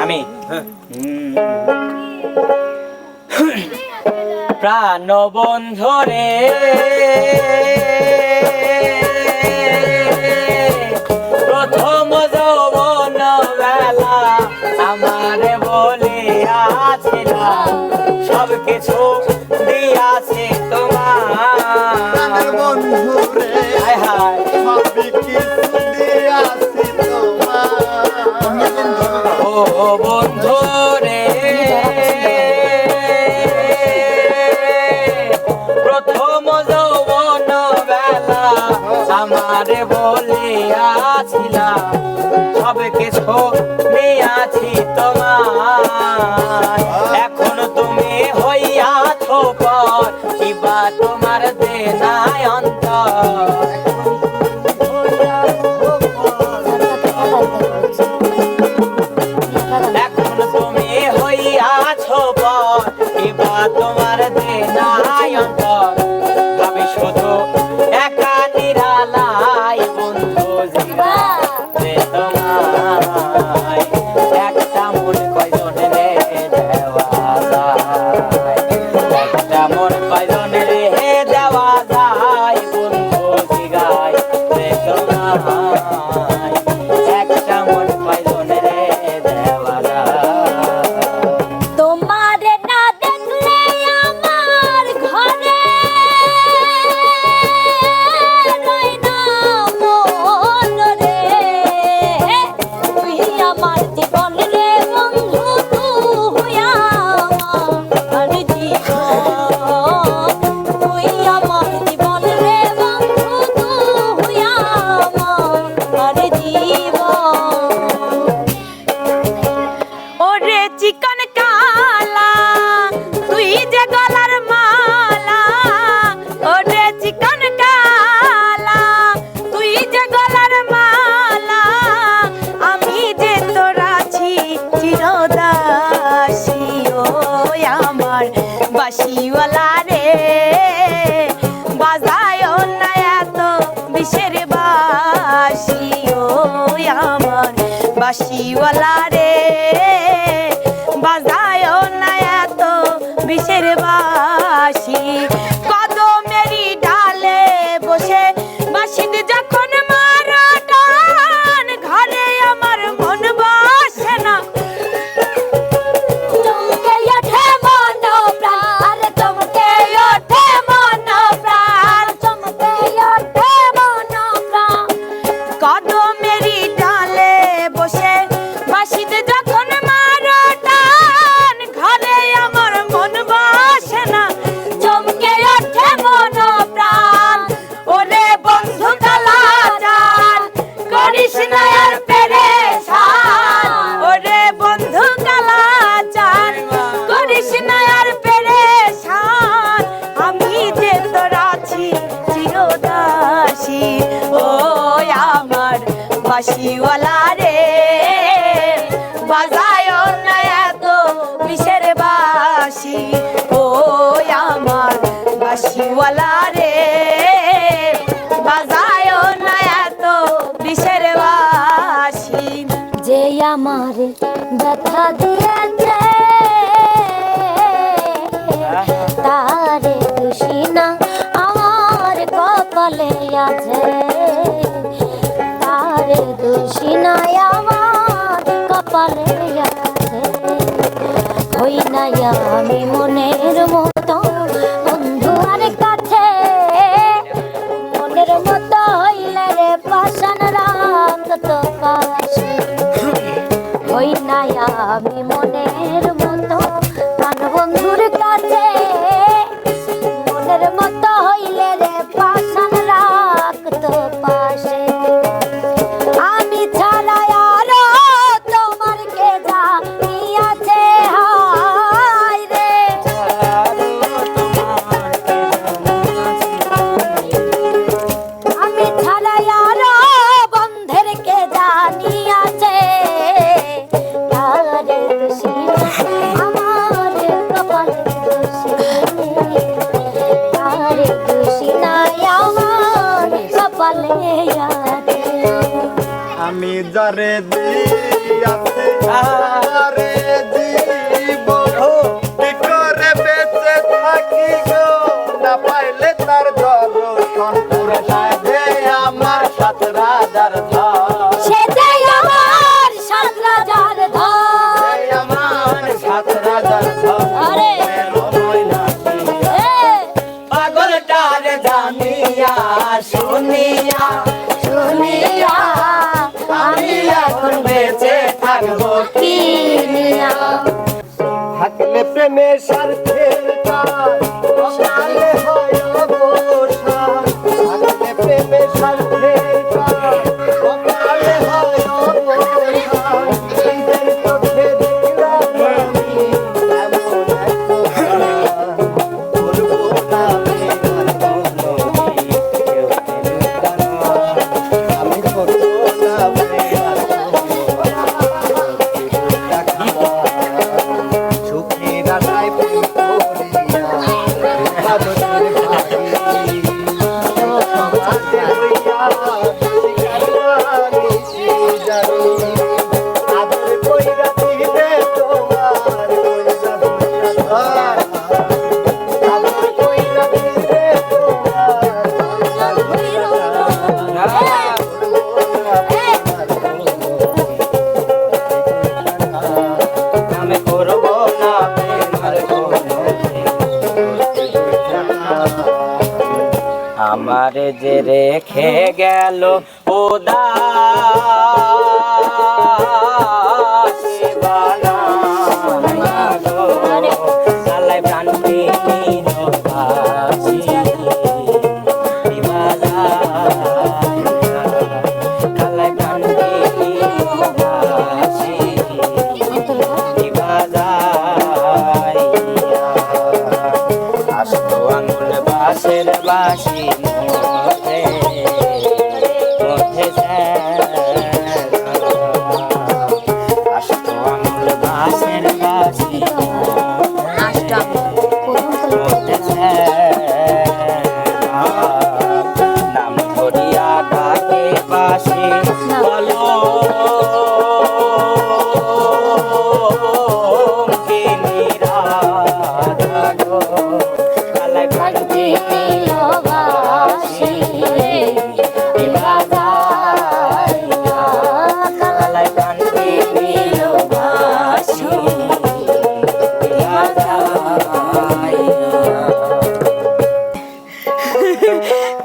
আমি? হ্যাঁ। প্রাণ বন্ধরে প্রথম যৌবন বেলা আমার বলে আছিল সব কিছু हो मिया छी বাসিওয়ালা রে। বাজায় না এত বিষের বাসি ও আমার। বাসিওয়ালা যে আমারে ব্যথা দিয়েছে হ্যাঁ, হ্যাঁ। তা আমি যারে দিয়াছে আরে স্বার্থে আকাশের বাসি মোরে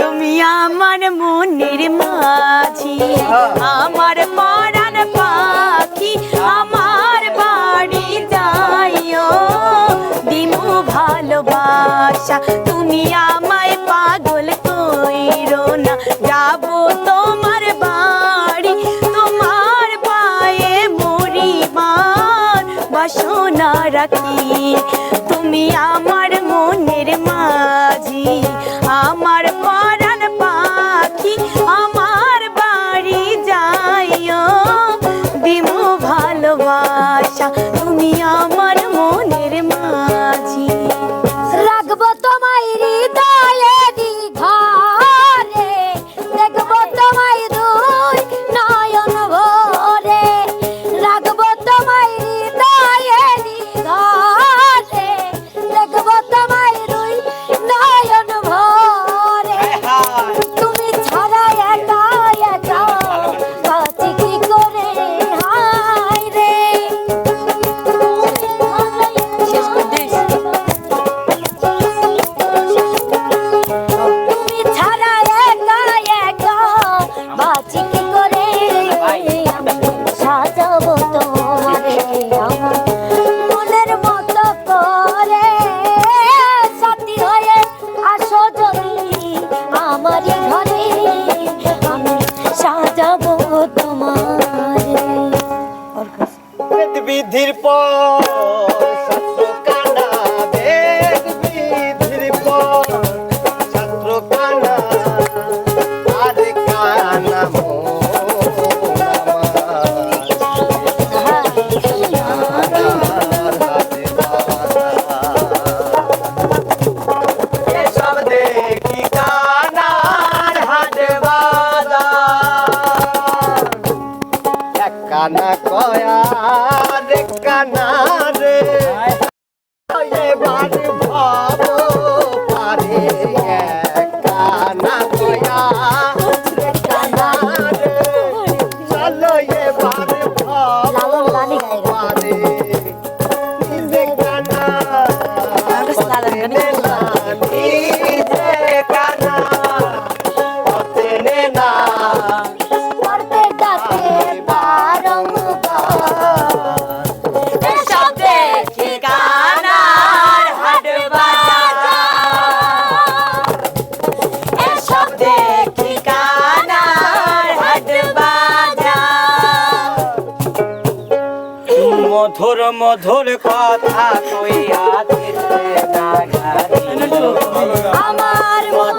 তুমি আমার মনের মাঝি, আমার পরাণ পাখি, আমার বাড়ি যাইও। দিমু ভালোবাসা, তুমি আমায় পাগল কইরো না। যাব তোমার বাড়ি, তোমার পায়ে মরিবার বাসনা রাখি। তুমি আমার ধিরপা মধুর কথা কইয়া দিতে না আমার মধুর